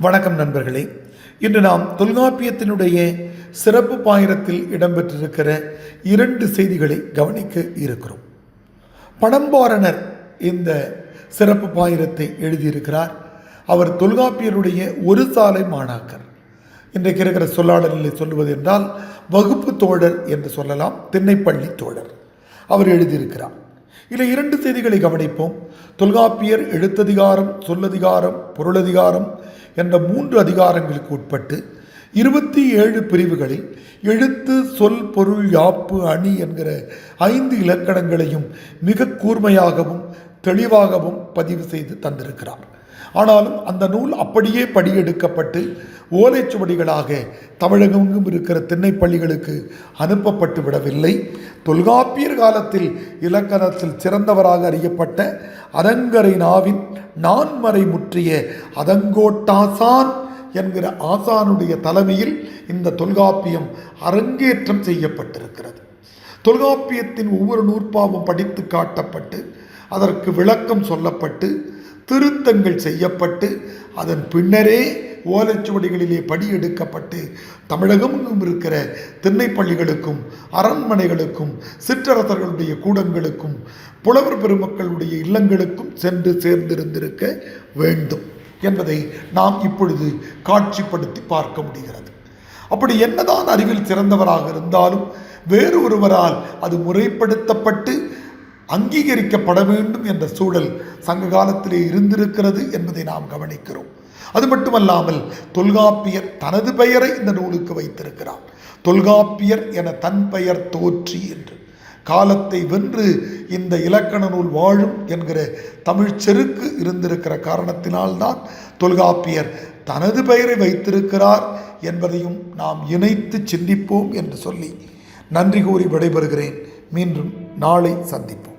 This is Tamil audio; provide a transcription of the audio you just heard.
வணக்கம் நண்பர்களே. இன்று நாம் தொல்காப்பியத்தினுடைய சிறப்பு பாயிரத்தில் இடம்பெற்றிருக்கிற இரண்டு செய்திகளை கவனிக்க இருக்கிறோம். படம்பாரணர் இந்த சிறப்பு பாயிரத்தை எழுதியிருக்கிறார். அவர் தொல்காப்பியருடைய ஒரு சாலை மாணாக்கர். இன்றைக்கு இருக்கிற சொல்லாடலில் சொல்லுவது என்றால் வகுப்பு தோழர் என்று சொல்லலாம் திண்ணைப்பள்ளி தோழர். அவர் எழுதியிருக்கிறார். இதில் இரண்டு செய்திகளை கவனிப்போம். தொல்காப்பியர் எழுத்ததிகாரம் சொல்லதிகாரம் பொருளதிகாரம் என்ற மூன்று அதிகாரங்களுக்கு உட்பட்டு இருபத்தி ஏழு பிரிவுகளில் எழுத்து சொல் பொருள் யாப்பு அணி என்கிற ஐந்து இலக்கணங்களையும் மிக கூர்மையாகவும் தெளிவாகவும் பதிவு செய்து தந்திருக்கிறார். ஆனாலும் அந்த நூல் அப்படியே படியெடுக்கப்பட்டு ஓலைச்சுவடிகளாக தமிழகமெங்கும் இருக்கிற திண்ணைப்பள்ளிகளுக்கு அனுப்பப்பட்டு விடவில்லை. தொல்காப்பியர் காலத்தில் இலக்கணத்தில் சிறந்தவராக அறியப்பட்ட அதங்கரை நாவின் நான்மறை முற்றிய அதங்கோட்டாசான் என்கிற ஆசானுடைய தலைமையில் இந்த தொல்காப்பியம் அரங்கேற்றம் செய்யப்பட்டிருக்கிறது. தொல்காப்பியத்தின் ஒவ்வொரு நூற்பாவும் படித்து காட்டப்பட்டு அதற்கு விளக்கம் சொல்லப்பட்டு திருத்தங்கள் செய்யப்பட்டு அதன் பின்னரே ஓலைச்சுவடிகளிலே படி எடுக்கப்பட்டு தமிழகமெங்கும் இருக்கிற திண்ணைப்பள்ளிகளுக்கும் அரண்மனைகளுக்கும் சிற்றரசர்களுடைய கூடங்களுக்கும் புலவர் பெருமக்களுடைய இல்லங்களுக்கும் சென்று சேர்ந்திருந்திருக்க வேண்டும் என்பதை நாம் இப்பொழுது காட்சிப்படுத்தி பார்க்க முடிகிறது. அப்படி என்னதான் அறிவில் சிறந்தவராக இருந்தாலும் வேறு ஒருவரால் அது முறைப்படுத்தப்பட்டு அங்கீகரிக்கப்பட வேண்டும் என்ற சூழல் சங்க காலத்திலே இருந்திருக்கிறது என்பதை நாம் கவனிக்கிறோம். அது மட்டுமல்லாமல் தொல்காப்பியர் தனது பெயரை இந்த நூலுக்கு வைத்திருக்கிறார். தொல்காப்பியர் என தன் பெயர் தோற்றி என்று. காலத்தை வென்று இந்த இலக்கண நூல் வாழும் என்கிற தமிழ் செருக்கு இருந்திருக்கிற காரணத்தினால்தான் தொல்காப்பியர் தனது பெயரை வைத்திருக்கிறார் என்பதையும் நாம் இணைத்து சிந்திப்போம் என்று சொல்லி நன்றி கூறி விடைபெறுகிறேன். மீண்டும் நாளை சந்திப்போம்.